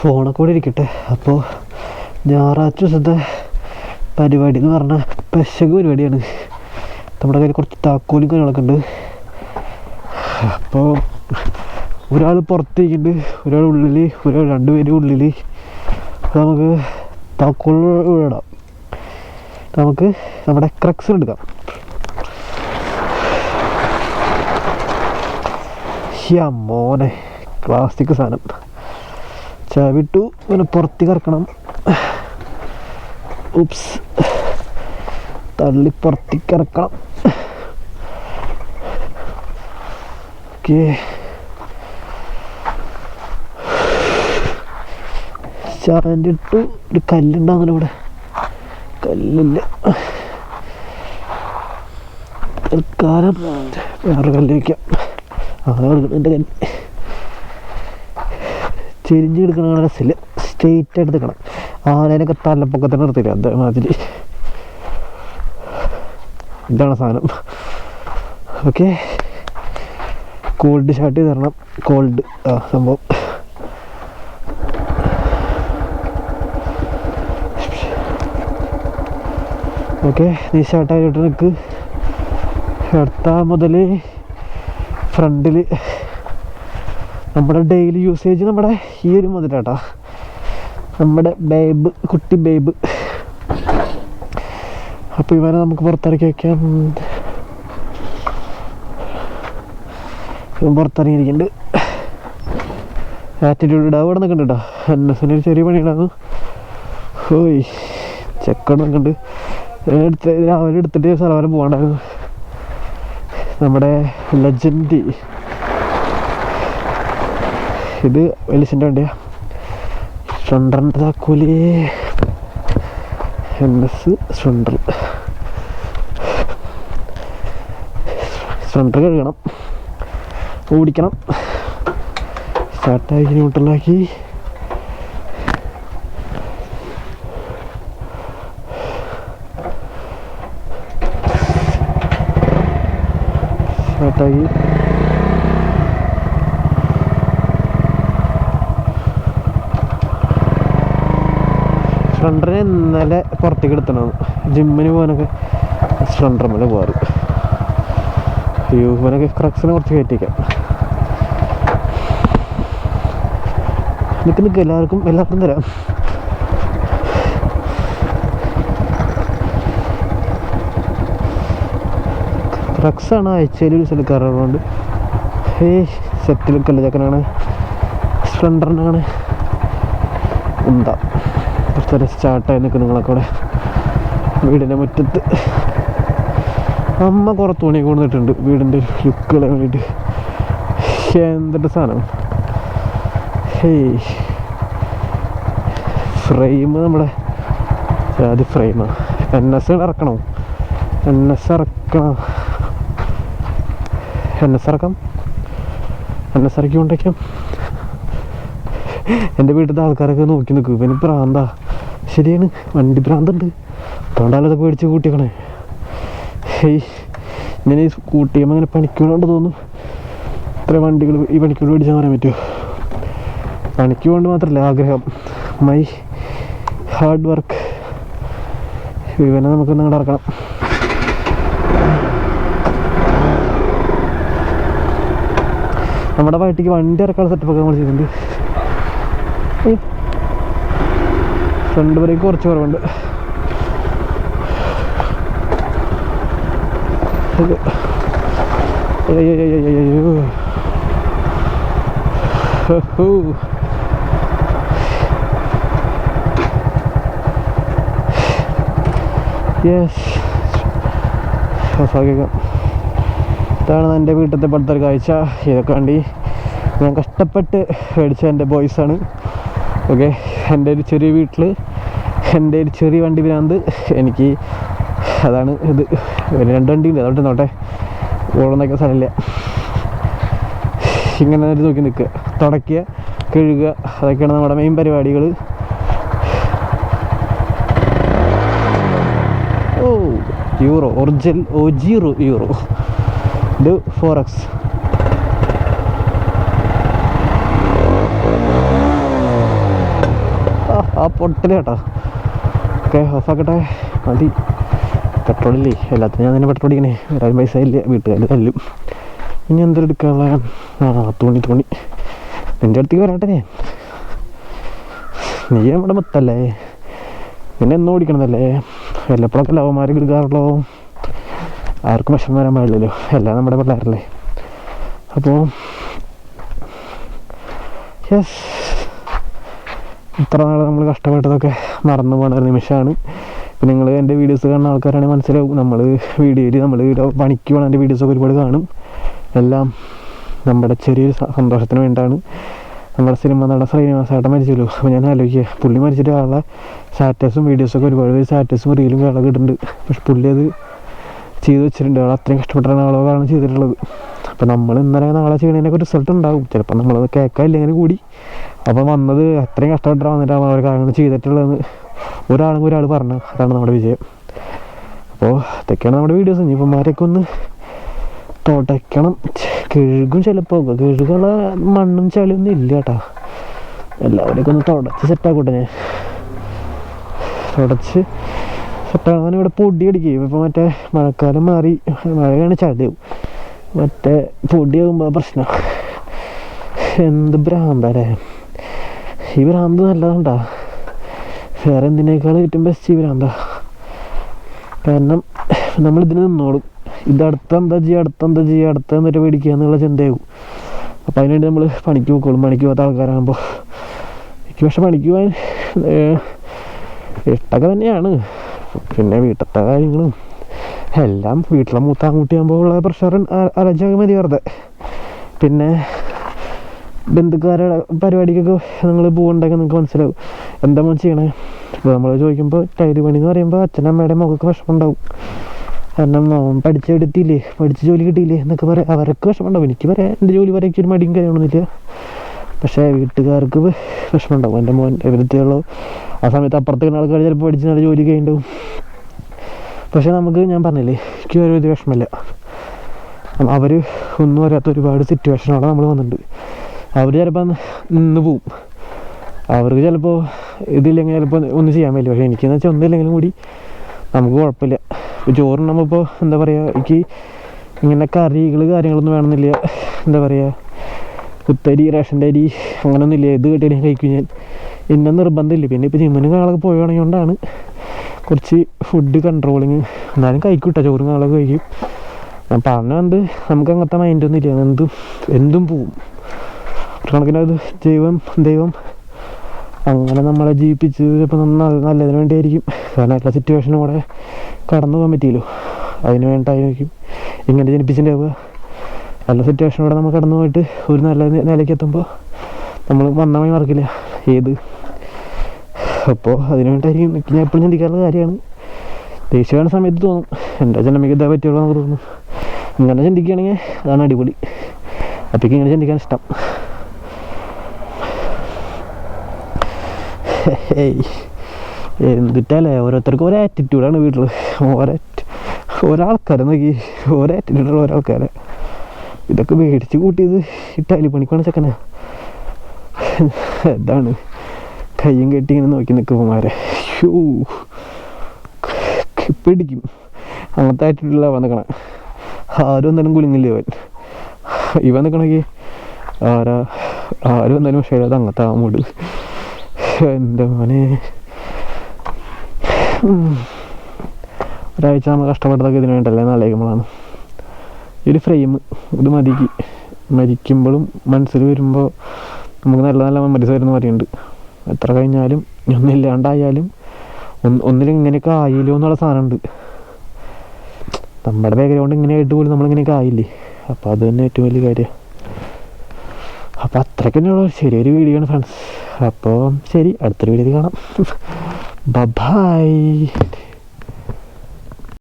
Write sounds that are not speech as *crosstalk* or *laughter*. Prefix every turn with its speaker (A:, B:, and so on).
A: ഫോണൊക്കെ കൂടെ ഇരിക്കട്ടെ. അപ്പോൾ ഞായറാഴ്ച ദിവസത്തെ പരിപാടി എന്ന് പറഞ്ഞാൽ പെശക് പരിപാടിയാണ്. നമ്മുടെ കയ്യിൽ കുറച്ച് താക്കോലും കാര്യങ്ങളൊക്കെ ഉണ്ട്. അപ്പോൾ ഒരാൾ പുറത്തേക്കുണ്ട് ഒരാൾ ഉള്ളിൽ ഒരാൾ രണ്ടുപേരും ഉള്ളിൽ നമുക്ക് താക്കോൽ ഇടാം. നമുക്ക് നമ്മുടെ ക്രക്സ് എടുക്കാം. മോനെ പ്ലാസ്റ്റിക് സാധനം. ചവിട്ടു. ഇങ്ങനെ പുറത്തേക്ക് ഇറക്കണം ഉപ്സ്. തള്ളി പുറത്തേക്ക് ഇറക്കണം ഓക്കെ. ചാന്റെ ഇട്ടു. ഒരു കല്ലുണ്ടാകുന്നു ഇവിടെ. കല്ലില്ല. തൽക്കാലം വേറൊരു കല്ല് വയ്ക്കാം അതാണ് എന്റെ കല്ല്. ചെരിഞ്ഞ് കിടക്കണ രസമില്ല. സ്ട്രെയിറ്റ് ആയിട്ട് എടുക്കണം ആനേനൊക്കെ തലപ്പൊക്കത്തിന് നിർത്തില്ല അതേമാതിരി ഇതാണ് സാധനം. ഓക്കെ കോൾഡ് ഷാർട്ട് തരണം കോൾഡ് ആ സംഭവം. ഓക്കെ നീ ഷർട്ടായിട്ട് നിൽക്ക് എടുത്താൽ മുതൽ ഫ്രണ്ടിൽ നമ്മുടെ ഡെയിലി യൂസേജ് നമ്മുടെ ഈ ഒരു മുതലാട്ടാ. നമ്മുടെ ബേബ് കുട്ടി ബേബ് അപ്പോൾ ഇവനെ നമുക്ക് പുറത്തിറക്കി വയ്ക്കാം ഇവൻ പുറത്തിറങ്ങിയിരിക്കുന്നുണ്ട്. ആറ്റിറ്റ്യൂഡ് ഇടാവ് ഇവിടെ നിൽക്കുന്നുണ്ട് കേട്ടോ. എൻ എസ് ഒരു ചെറിയ പണിയിടാന്ന് ഓയ് ചെക്കട് നിൽക്കുന്നുണ്ട് എടുത്ത് രാവിലെ എടുത്തിട്ട് സ്ഥലം വരെ പോകണ്ടായിരുന്നു നമ്മുടെ ലെജൻഡ് ഇത് വലിച്ചിന്റെ വണ്ടിയാ സ്ട്രണ്ടറിന്റെ താക്കോലി. എൻ എസ് സ്ട്രണ്ടർ സ്ട്രണ്ടർ കഴുകണം. ഓടിക്കണം. സ്റ്റാർട്ടാക്കി ന്യൂട്രലാക്കി സ്റ്റാർട്ടാക്കി സ്ട്രണ്ടറിനെ ഇന്നലെ പുറത്തേക്ക് എടുത്തണം. ജിമ്മിന് പോകാനൊക്കെ സ്പ്ലണ്ടർ മേലെ പോകാറ്. അയ്യോ ക്രക്സിനെ കുറച്ച് കയറ്റിക്കാം നിൽക്ക് നിൽക്ക് എല്ലാവർക്കും എല്ലാവർക്കും തരാം. ക്രക്സാണ് ആഴ്ചയിൽ ഒരു സ്ഥലം കയറുന്നതുകൊണ്ട് ഏയ് സെറ്റിൽ കല്ലചക്കനാണ് സ്പ്ലണ്ടറിനാണ് എന്താ കുറച്ചേരം സ്റ്റാർട്ടായി നിൽക്കും നിങ്ങളൊക്കെ അവിടെ. വീടിന്റെ മുറ്റത്ത്. അമ്മ കുറേ തുണി കൊണ്ടിട്ടുണ്ട് വീടിന്റെ ലുക്കുകളെ വേണ്ടിയിട്ട്. എന്തിട്ട് സാധനം. ഹേയ് ഫ്രെയിം നമ്മുടെ അത് ഫ്രെയിമാണ് എൻ എസ് ഇറക്കണോ. എൻ എസ് ഇറക്കണം. എൻ എസ് ഇറക്കാം. എൻ എസ് ഇറക്കി കൊണ്ടേക്കാം. എന്റെ വീട്ടിലത്തെ ആൾക്കാരൊക്കെ നോക്കി നിൽക്കും. ഇവന് പ്രാന്താ. ശരിയാണ്. വണ്ടി ഭ്രാന്തുണ്ട്. അതുകൊണ്ടാലത് പേടിച്ച് കൂട്ടിക്കണേ. ഹേയ് ഇങ്ങനെ ഈ കൂട്ടിയപ്പോൾ അങ്ങനെ പണിക്കുകൊണ്ട് തോന്നും ഇത്ര വണ്ടികൾ ഈ പണിക്കൂട് മേടിച്ചാൽ പറയാൻ പറ്റുമോ പണിക്ക് കൊണ്ട് മാത്രമല്ല ആഗ്രഹം. മൈ ഹാർഡ് വർക്ക് ഇവനെ നമുക്ക് നിങ്ങളുടെ ഇറക്കണം. നമ്മുടെ വയറ്റിക്ക് വണ്ടി ഇറക്കാനുള്ള സെറ്റപ്പൊക്കെ നമ്മൾ ചെയ്തിട്ടുണ്ട്. ഫ്രണ്ട് ബ്രേക്ക് കുറച്ച് കുറവുണ്ട്. യെസ് ഇതാണ് എന്റെ വീട്ടിലത്തെ ഒരു കാഴ്ച. ഇതൊക്കെ വേണ്ടി ഞാൻ കഷ്ടപ്പെട്ട് മേടിച്ച എന്റെ ബോയ്സാണ് ഓക്കെ എന്റെ ഒരു ചെറിയ വീട്ടിൽ എന്റെ ഒരു ചെറിയ വണ്ടി ഭ്രാന്ത് എനിക്ക് അതാണ് ഇത്. രണ്ട് വണ്ടി ഉണ്ട് അതോട്ട് നോട്ടെ ഓടുന്നൊക്കെ സ്ഥലമില്ല. ഇങ്ങനെ ഒരു നോക്കി നിൽക്കുക. തുടയ്ക്കുക കഴുകുക. അതൊക്കെയാണ് നമ്മുടെ മെയിൻ പരിപാടികൾ ഓ യൂറോ ഒറിജിനൽ ഓ ജീറോ യൂറോ ഇത് ഫോർ എക്സ് പൊട്ടൽ കേട്ടോ. ഓക്കെ ഓഫാക്കട്ടെ. മതി. പെട്രോളില്ലേ എല്ലാത്തിനും ഞാൻ തന്നെ പെട്രോൾ അടിക്കണേ. വരാൻ പൈസ ഇല്ല? വീട്ടുകാർ തല്ലും. ഇനി എന്തെങ്കിലും എടുക്കാനുള്ള ആ തോണി തുണി. നിന്റെ അടുത്തേക്ക് വരാട്ടെ ഞാൻ. നീ നമ്മുടെ മൊത്തല്ലേ? നിന്നെ എന്നും ഓടിക്കണതല്ലേ? വല്ലപ്പോഴൊക്കെ ലവന്മാർ എടുക്കാറുള്ളൂ ആർക്കും വിഷം വരാൻ പാടില്ലല്ലോ. എല്ലാം നമ്മുടെ പിള്ളേരല്ലേ. അപ്പോൾ യെസ് ഇത്ര നാൾ നമ്മൾ കഷ്ടപ്പെട്ടതൊക്കെ മറന്നു പോകുന്ന ഒരു നിമിഷമാണ് ഇപ്പം നിങ്ങൾ എന്റെ വീഡിയോസ് കാണുന്ന ആൾക്കാരാണെങ്കിൽ മനസ്സിലാവും. നമ്മൾ വീഡിയോയിൽ നമ്മൾ പണിക്ക് പോകണ എന്റെ വീഡിയോസൊക്കെ ഒരുപാട് കാണും. എല്ലാം നമ്മുടെ ചെറിയൊരു സന്തോഷത്തിന് വേണ്ടിയാണ് നമ്മുടെ സിനിമ നട ശ്രീനിവാസേട്ടൻ മരിച്ചല്ലോ. അപ്പോൾ ഞാൻ ആലോചിക്കുക പുള്ളി മരിച്ചിട്ട് ആളെ സ്റ്റാറ്റസും വീഡിയോസൊക്കെ ഒരുപാട് പേര് സ്റ്റാറ്റസും റീലും കാണാൻ ഇടുന്നുണ്ട് പക്ഷെ പുള്ളി അത് ചെയ്തു വെച്ചിട്ടുണ്ട്. ആൾ അത്രയും കഷ്ടപ്പെട്ടാണ് ആളുകളാണ് ചെയ്തിട്ടുള്ളത്. അപ്പോൾ നമ്മൾ ഇന്നലെ നാളെ ചെയ്യണതിനൊക്കെ റിസൾട്ട് ഉണ്ടാവും. ചിലപ്പോൾ നമ്മളത് കേൾക്കാനില്ലെങ്കിൽ കൂടി. അപ്പോൾ വന്നത് അത്രയും കഷ്ടപ്പെട്ടാണ് വന്നിട്ടാണ് അവർ കാര്യങ്ങൾ ചെയ്തിട്ടുള്ളതെന്ന് ഒരാളും ഒരാൾ പറഞ്ഞു. അതാണ് നമ്മുടെ വിജയം. അപ്പോൾ ഇതൊക്കെയാണ് നമ്മുടെ വീഡിയോസ് ഇനിയിപ്പന്മാരൊക്കെ ഒന്ന് തുടയ്ക്കണം. കിഴുകും ചിലപ്പോൾ കിഴുകുള്ള മണ്ണും ചളിയൊന്നും ഇല്ല കേട്ടോ. എല്ലാവരെയൊക്കെ ഒന്ന് തുടച്ച് സെറ്റാക്കട്ടെ ഞാൻ. തുടച്ച് സെറ്റാകാൻ ഇവിടെ പൊടി അടിക്കും ഇപ്പോൾ മറ്റേ മഴക്കാലം മാറി. മഴയാണ് ചളിയാവും മറ്റേ പൊടിയാകുമ്പോൾ പ്രശ്നം. എന്ത് ഭ്രാന്തല്ലേ ഈ ഭ്രാന്ത് നല്ലതുണ്ടാ. വേറെ എന്തിനേക്കാൾ ഏറ്റവും ബെസ്റ്റ് ഈ ഭ്രാന്ത. കാരണം നമ്മൾ ഇതിന് നിന്നോളും. ഇത് അടുത്ത എന്താ ചെയ്യുക അടുത്ത എന്താ ചെയ്യുക അടുത്ത എന്നിട്ട് പേടിക്കുക എന്നുള്ള ചിന്തയാകും. അപ്പോൾ അതിനുവേണ്ടി നമ്മൾ പണിക്ക് പോയിക്കോളും പണിക്ക് പോകാത്ത ആൾക്കാരാകുമ്പോൾ എനിക്ക് പക്ഷെ പണിക്ക് പോകാൻ ഇഷ്ടമൊക്കെ തന്നെയാണ്. പിന്നെ വീട്ടിലത്തെ കാര്യങ്ങളും. എല്ലാം വീട്ടിലെ മൂത്ത ആൺകുട്ടിയാകുമ്പോൾ ഉള്ള പ്രഷർ അലജാകെ മതി വെറുതെ. പിന്നെ ബന്ധുക്കാരുടെ പരിപാടിക്കൊക്കെ നിങ്ങൾ പോകുന്നുണ്ടെങ്കിൽ നിങ്ങൾക്ക് മനസ്സിലാവും. എന്താ മോൻ ചെയ്യണേ? ഇപ്പോൾ നമ്മൾ ചോദിക്കുമ്പോൾ ടൈൽ പണി എന്ന് പറയുമ്പോൾ അച്ഛനമ്മയുടെ മുഖക്ക് വിഷമമുണ്ടാവും. കാരണം അവൻ പഠിച്ചെടുത്തില്ലേ പഠിച്ച് ജോലി കിട്ടിയില്ലേ എന്നൊക്കെ പറയാം. അവർക്ക് വിഷമമുണ്ടാവും. എനിക്ക് പറയാം എന്റെ ജോലി പറയാൻ ഒരു മടിയും കാര്യമൊന്നുമില്ല പക്ഷേ വീട്ടുകാർക്ക് വിഷമമുണ്ടാവും. എന്റെ മോൻ എവിടുത്തെയുള്ളൂ ആ സമയത്ത് അപ്പുറത്തേക്കുന്ന ആൾക്കാർ ചിലപ്പോൾ പഠിച്ച് നല്ല ജോലി കഴിഞ്ഞിട്ടുണ്ടാവും. പക്ഷേ നമുക്ക് ഞാൻ പറഞ്ഞില്ലേ എനിക്ക് ഒരു ഇത് വിഷമമില്ല. അവർ ഒന്നും അറിയാത്ത ഒരുപാട് സിറ്റുവേഷനോടെ നമ്മൾ വന്നിട്ടുണ്ട്. അവർ ചിലപ്പോൾ നിന്ന് പോവും. അവർക്ക് ചിലപ്പോൾ ഇതില്ലെങ്കിൽ ചിലപ്പോൾ ഒന്നും ചെയ്യാൻ പറ്റില്ല. പക്ഷേ എനിക്കെന്ന് വെച്ചാൽ ഒന്നുമില്ലെങ്കിലും കൂടി നമുക്ക് കുഴപ്പമില്ല. ഇപ്പോൾ ചോറുണ്ടാകുമ്പോൾ ഇപ്പോൾ എന്താ പറയുക എനിക്ക് ഇങ്ങനെ കറികൾ കാര്യങ്ങളൊന്നും വേണമെന്നില്ല. എന്താ പറയുക കുത്തരി റേഷന്റെ അരി അങ്ങനെയൊന്നുമില്ല ഇത് കിട്ടിയാൽ ഞാൻ കഴിക്കും ഞാൻ. ഇന്ന നിർബന്ധമില്ല. പിന്നെ ഇപ്പോൾ ജിമ്മിന് കാളൊക്കെ പോയി കൊണ്ടാണ് കുറച്ച് ഫുഡ് കൺട്രോളിങ് എന്നാലും കഴിക്കും കേട്ടോ ചോറും കാണാൻ കഴിക്കും. ഞാൻ പറഞ്ഞുകൊണ്ട് നമുക്ക് അങ്ങനത്തെ മൈൻഡൊന്നും ഇല്ല. എന്തും എന്തും പോവും. കണക്കിന് അത് ദൈവം ദൈവം അങ്ങനെ നമ്മളെ ജീവിപ്പിച്ച് നല്ല നല്ലതിന് വേണ്ടിയായിരിക്കും. കാരണം എല്ലാ സിറ്റുവേഷനും കൂടെ കടന്നു പോകാൻ പറ്റിയല്ലോ. അതിന് വേണ്ടിയിട്ടായിരിക്കും ഇങ്ങനെ ജനിപ്പിച്ചിട്ടുണ്ടാവുക നല്ല സിറ്റുവേഷനോടെ നമ്മൾ കടന്നു പോയിട്ട് ഒരു നല്ല നിലയ്ക്ക് എത്തുമ്പോൾ നമ്മൾ വന്നമായി മറക്കില്ല. ഏത് അപ്പോൾ അതിന് വേണ്ടിയിട്ടായിരിക്കും എനിക്ക് ഞാൻ എപ്പോഴും ചിന്തിക്കാറുള്ള കാര്യമാണ്. ദേഷ്യമാണ് സമയത്ത് തോന്നും. എന്റെ ജനമിക്ക് മികത പറ്റിയുള്ള നമുക്ക് തോന്നും. ഇങ്ങനെ ചിന്തിക്കുകയാണെങ്കിൽ അതാണ് അടിപൊളി. അപ്പോഴേക്കും ഇങ്ങനെ ചിന്തിക്കാൻ ഇഷ്ടം. എന്തിട്ടല്ലേ ഓരോരുത്തർക്കും ഓരോ ആറ്റിറ്റ്യൂഡാണ് വീട്ടിൽ ഓരോ ഒരാൾക്കാരെ നോക്കി. ഓരോ ആറ്റിറ്റ്യൂഡുള്ള ആൾക്കാരെ ഇതൊക്കെ മേടിച്ച് കൂട്ടിയത് ഇട്ടാലി ടൈലി പണിക്കാണ് ചെക്കനാ. എന്താണ് കയ്യും കെട്ടി ഇങ്ങനെ നോക്കി നിൽക്കുമാരെ ഷൂ പിടിക്കും. അങ്ങനത്തെ ആറ്റിറ്റ്യൂഡിലാണ് അവൻ നിൽക്കണേ ആരും എന്തായാലും കുലുങ്ങില്ല ഇവൻ? ഇവൻ നിൽക്കണമെങ്കിൽ ആരാ? ആരും എന്തായാലും പക്ഷേ അത് അങ്ങനത്തെ ആ മൂട്. എന്റെ മോനെ. ഒരാഴ്ച നമ്മൾ കഷ്ടപ്പെട്ടതൊക്കെ ഇതിന് വേണ്ടല്ലേ? നാളേക്കുമ്പോഴാണ് ഈ ഒരു ഫ്രെയിം ഇത് മതിക്ക്. മരിക്കുമ്പോഴും മനസ്സിൽ വരുമ്പോൾ നമുക്ക് നല്ല നല്ല മെമ്മറീസ് വരുന്ന പറയുന്നുണ്ട് എത്ര കഴിഞ്ഞാലും ഒന്നില്ലാണ്ടായാലും ഒന്ന് ഒന്നിലും ഇങ്ങനെയൊക്കെ ആയില്ലോ എന്നുള്ള സാധനമുണ്ട്. നമ്മുടെ ബാക്ക്ഗ്രൗണ്ട് ഇങ്ങനെ ആയിട്ട് പോലും നമ്മളിങ്ങനെയൊക്കെ ആയില്ലേ? അപ്പോൾ അത് തന്നെ ഏറ്റവും വലിയ കാര്യം. അപ്പോൾ അത്രയ്ക്ക് തന്നെയുള്ള ചെറിയൊരു വീഡിയോ ആണ് ഫ്രണ്ട്സ് അപ്പോൾ ശരി അടുത്തൊരു വീഡിയോ കാണാം. *laughs* ബൈ